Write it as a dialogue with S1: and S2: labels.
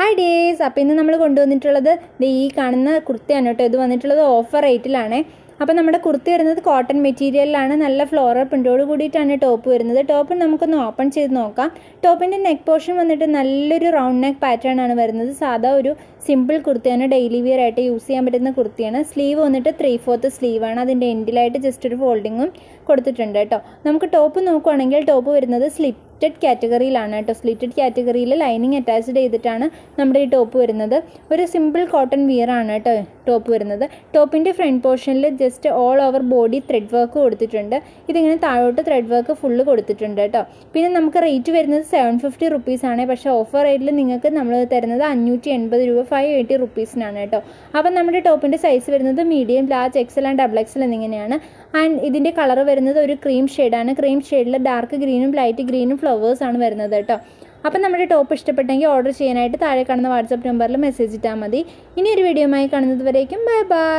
S1: Hi days അപ്പോൾ ഇന്ന് നമ്മൾ കൊണ്ടുവന്നിട്ടുള്ളത് ഈ കാണുന്ന കുർത്തിയാണ് കേട്ടോ. ഇത് വന്നിട്ടുള്ളത് ഓഫർ റേറ്റിലാണ് അപ്പോൾ നമ്മുടെ കുർത്തി വരുന്നത് കോട്ടൺ മെറ്റീരിയലിലാണ് നല്ല ഫ്ലോറൽ പ്രിന്റോട് കൂടിയിട്ടാണ് ടോപ്പ് വരുന്നത്. ടോപ്പ് നമുക്കൊന്ന് ഓപ്പൺ ചെയ്ത് നോക്കാം. ടോപ്പിന്റെ നെക്ക് പോർഷൻ വന്നിട്ട് നല്ലൊരു റൗണ്ട് നെക്ക് പാറ്റേൺ ആണ് വരുന്നത്. സാധാ ഒരു സിമ്പിൾ കുർത്തിയാണ്. ഡെയിലി വിയർ ആയിട്ട് യൂസ് ചെയ്യാൻ പറ്റുന്ന കുർത്തിയാണ്. സ്ലീവ് വന്നിട്ട് ത്രീ ഫോർത്ത് സ്ലീവാണ് അതിന്റെ എൻഡിലായിട്ട് ജസ്റ്റ് ഒരു ഫോൾഡിങ്ങും കൊടുത്തിട്ടുണ്ട് കേട്ടോ. നമുക്ക് ടോപ്പ് നോക്കുവാണെങ്കിൽ ടോപ്പ് വരുന്നത് സ്ലിറ്റഡ് കാറ്റഗറിയിലാണ് കേട്ടോ. സ്ലിറ്റഡ് കാറ്റഗറിയിൽ ലൈനിങ് അറ്റാച്ച്ഡ് ചെയ്തിട്ടാണ് നമ്മുടെ ഈ ടോപ്പ് വരുന്നത്. ഒരു സിമ്പിൾ കോട്ടൺ വിയർ ആണ് കേട്ടോ ടോപ്പ് വരുന്നത്. ടോപ്പിന്റെ ഫ്രണ്ട് പോർഷനിൽ just all over body thread work കൊടുത്തിട്ടുണ്ട്. ഇതിങ്ങനെ താഴോട്ട് ത്രെഡ് വർക്ക് ഫുള്ള് കൊടുത്തിട്ടുണ്ട് കേട്ടോ. പിന്നെ നമുക്ക് റേറ്റ് വരുന്നത് സെവൻ ഫിഫ്റ്റി റുപ്പീസാണ് പക്ഷേ ഓഫർ റേറ്റിൽ നിങ്ങൾക്ക് നമ്മൾ തരുന്നത് അഞ്ഞൂറ്റി എൺപത് രൂപ ഫൈവ് എയ്റ്റി റുപ്പീസിനാണ് കേട്ടോ. അപ്പം നമ്മുടെ ടോപ്പിന്റെ സൈസ് വരുന്നത് medium large XL and double XL എന്നിങ്ങനെയാണ്. ആൻഡ് ഇതിന്റെ കളർ വരുന്നത് ഒരു ക്രീം ഷെയ്ഡാണ് ക്രീം ഷെയ്ഡിൽ ഡാർക്ക് ഗ്രീനും ലൈറ്റ് ഗ്രീനും ആണ് വരുന്നത് കേട്ടോ. അപ്പം നമ്മുടെ ടോപ്പ് ഇഷ്ടപ്പെട്ടെങ്കിൽ ഓർഡർ ചെയ്യാനായിട്ട് താഴെ കാണുന്ന വാട്സപ്പ് നമ്പറിൽ മെസ്സേജ് ഇട്ടാൽ മതി. ഇനി ഒരു വീഡിയോയുമായി കാണുന്നത് ബൈ ബൈ